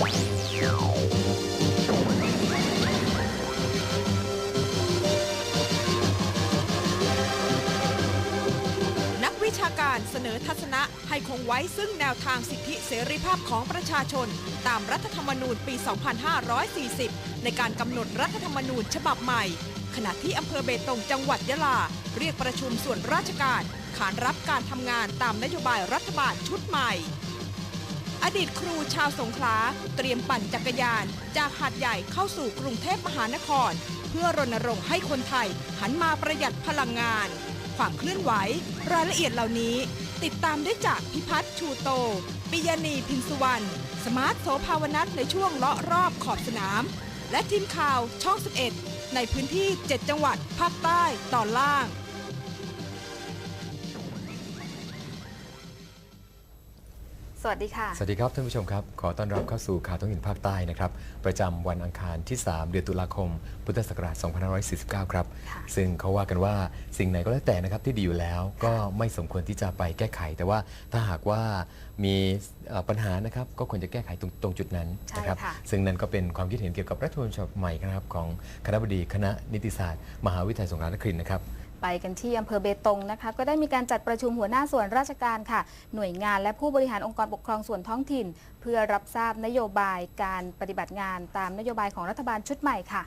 นักวิชาการเสนอทัศนะให้คงไว้ซึ่งแนวทางสิทธิเสรีภาพของประชาชน ตามรัฐธรรมนูญปี 2540 ในการกำหนดรัฐธรรมนูญฉบับใหม่ ขณะที่อำเภอเบตงจังหวัดยะลา เรียกประชุมส่วนราชการ ขานรับการทำงานตามนโยบายรัฐบาลชุดใหม่ อดีตครูชาวสงขลาเตรียมปั่นจักรยาน จากหาดใหญ่เข้าสู่กรุงเทพมหานคร เพื่อรณรงค์ให้คนไทยหันมาประหยัดพลังงาน ความเคลื่อนไหว รายละเอียดเหล่านี้ ติดตามได้จากพิพัฒน์ชูโต ปิยานีพินสุวรรณสมาร์ทโสภาวนัทในช่วงเลาะรอบขอบสนาม และทีมข่าวช่อง 11 ในพื้นที่ 7 จังหวัดภาคใต้ตอนล่าง สวัสดีค่ะ สวัสดีครับท่านผู้ชมครับ ขอต้อนรับเข้าสู่ข่าวท้องถิ่นภาคใต้นะครับ ประจำวันอังคารที่ 3 เดือนตุลาคม พุทธศักราช 2549 ครับ ค่ะซึ่งเขาว่ากันว่าสิ่งไหนก็แล้วแต่นะครับที่ดีอยู่แล้วก็ไม่สมควรที่จะไปแก้ไข แต่ว่าถ้าหากว่า มีเอ่อปัญหานะครับก็ควรจะแก้ไขตรงตรงจุดนั้นใช่นะครับค่ะซึ่งนั่นก็เป็นความคิดเห็นเกี่ยวกับรัฐธรรมนูญฉบับใหม่นะครับของคณะบดีคณะนิติศาสตร์ มหาวิทยาลัยสงขลานครินทร์นะครับไปกันที่อำเภอเบตงนะคะ ก็ได้มีการจัดประชุมหัวหน้าส่วนราชการค่ะ หน่วยงานและผู้บริหารองค์กรปกครองส่วนท้องถิ่น เพื่อรับทราบนโยบายการปฏิบัติงานตามนโยบายของรัฐบาลชุดใหม่ค่ะ